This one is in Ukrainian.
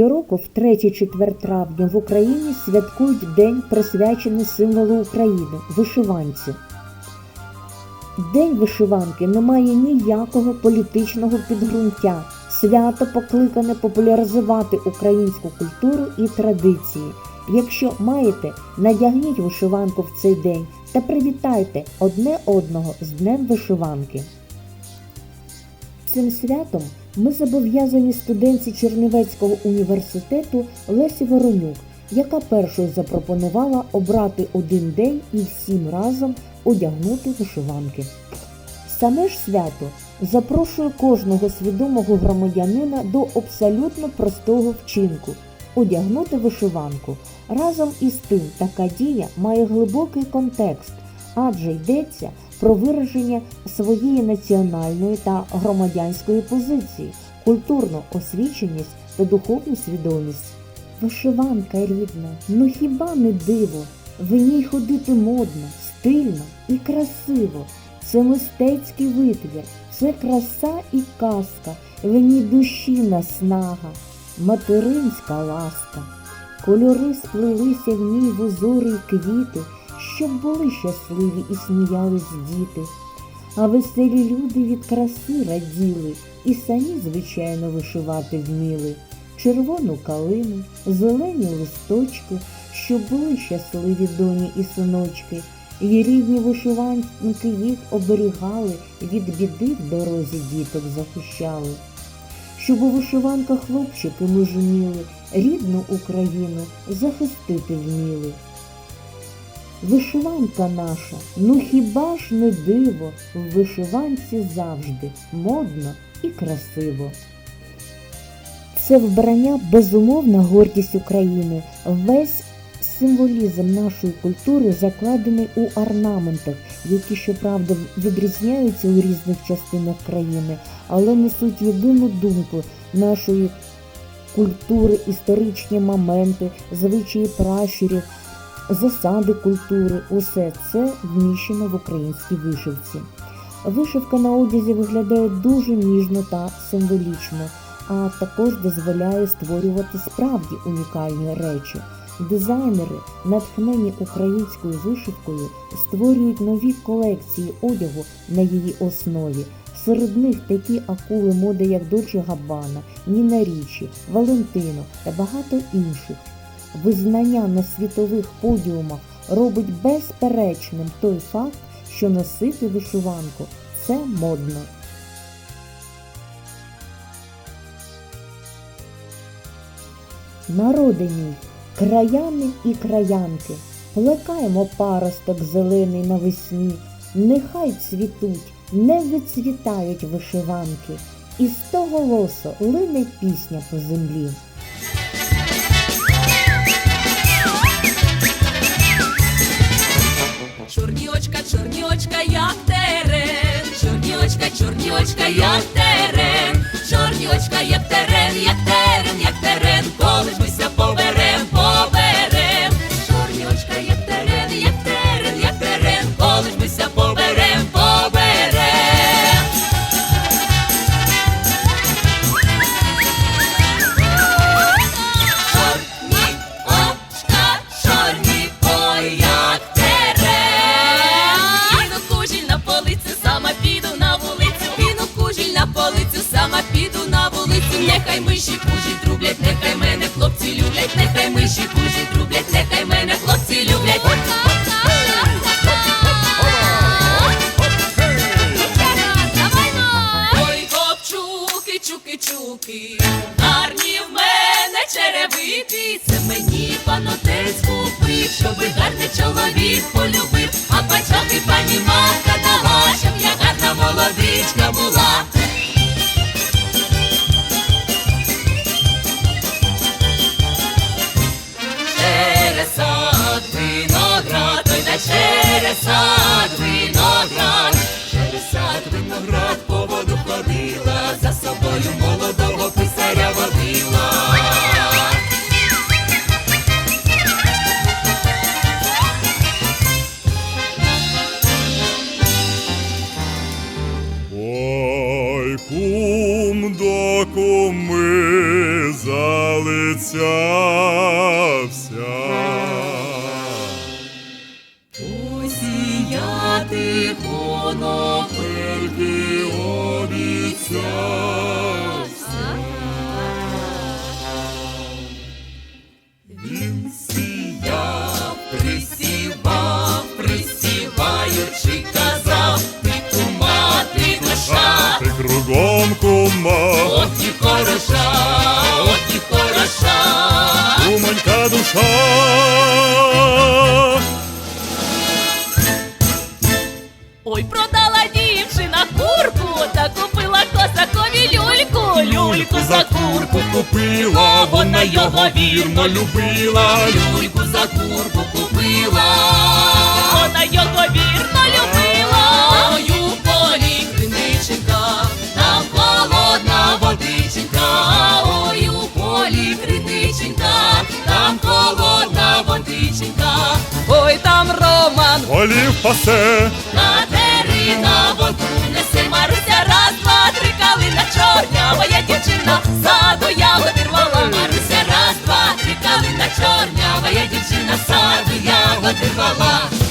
Щороку, в 3-4 травня в Україні святкують день, присвячений символу України вишиванці. День вишиванки не має ніякого політичного підґрунтя. Свято покликане популяризувати українську культуру і традиції. Якщо маєте, надягніть вишиванку в цей день та привітайте одне одного з Днем вишиванки. Цим святом ми зобов'язані студентці Чернівецького університету Лесі Воронюк, яка першою запропонувала обрати один день і всім разом одягнути вишиванки. Саме ж свято запрошує кожного свідомого громадянина до абсолютно простого вчинку одягнути вишиванку. Разом із тим, така дія має глибокий контекст, адже йдеться про вираження своєї національної та громадянської позиції, культурну освіченість та духовну свідомість. Вишиванка рідна, ну хіба не диво? В ній ходити модно, стильно і красиво. Це мистецький витвір, це краса і казка, в ній душі наснага, материнська ласка. Кольори сплелися в ній в узорі квіти, щоб були щасливі і сміялись діти. А веселі люди від краси раділи і самі, звичайно, вишивати вміли. Червону калину, зелені листочки, щоб були щасливі доні і синочки. І рідні вишиванки їх оберігали, від біди в дорозі діток захищали. Щоб у вишиванках хлопчики мужніли, рідну Україну захистити вміли. Вишиванка наша, ну хіба ж не диво, в вишиванці завжди модно і красиво. Це вбрання безумовна гордість України. Весь символізм нашої культури закладений у орнаментах, які, щоправда, відрізняються у різних частинах країни, але несуть єдину думку нашої культури, історичні моменти, звичаї пращурів, засади культури. Усе це вміщено в українській вишивці. Вишивка на одязі виглядає дуже ніжно та символічно, а також дозволяє створювати справді унікальні речі. Дизайнери, натхнені українською вишивкою, створюють нові колекції одягу на її основі. Серед них такі акули моди, як Дольче Габбана, Ніна Річі, Валентино та багато інших. Визнання на світових подіумах робить безперечним той факт, що носити вишиванку це модно. Народи мій, краяни і краянки, плекаємо паросток зелений навесні, нехай цвітуть, не відцвітають вишиванки, і сто голосу лине пісня по землі. Очка, як терен, чорні очка, як Нехай миші кужі трублять, нехай мене хлопці люблять, нехай миші кужі трублять, нехай мене хлопці люблять. Ой, хлопчуки, чуки, чуки, гарні в мене черевики, це мені панотець купив, щоби гарний чоловік полюбив, а бачок і пані мамка дала, щоб я гарна молодичка була. Посіяти конопельки обіцявся. Він сіяв, присівав, присіваючи, казав, ти кума, ти душа, Ти кругом кума, от і хороша, от і хороша. кумонька душа. Ой, продала дівчина курку та купила косакові люльку, люльку за курку купила, вона його вірно любила, люльку за курку купила, вона його вірно любила. Ой, у полі криниченька, там холодна водиченька, ой, у полі криниченька, там холодна водиченька, ой, там Роман. Олів пасе, і на воду неси Маруся, раз, два, три калина, чорня, моя дівчина, саду ягоди рвала, Маруся, раз, два, три калина, чорня, моя дівчина, саду я рвала.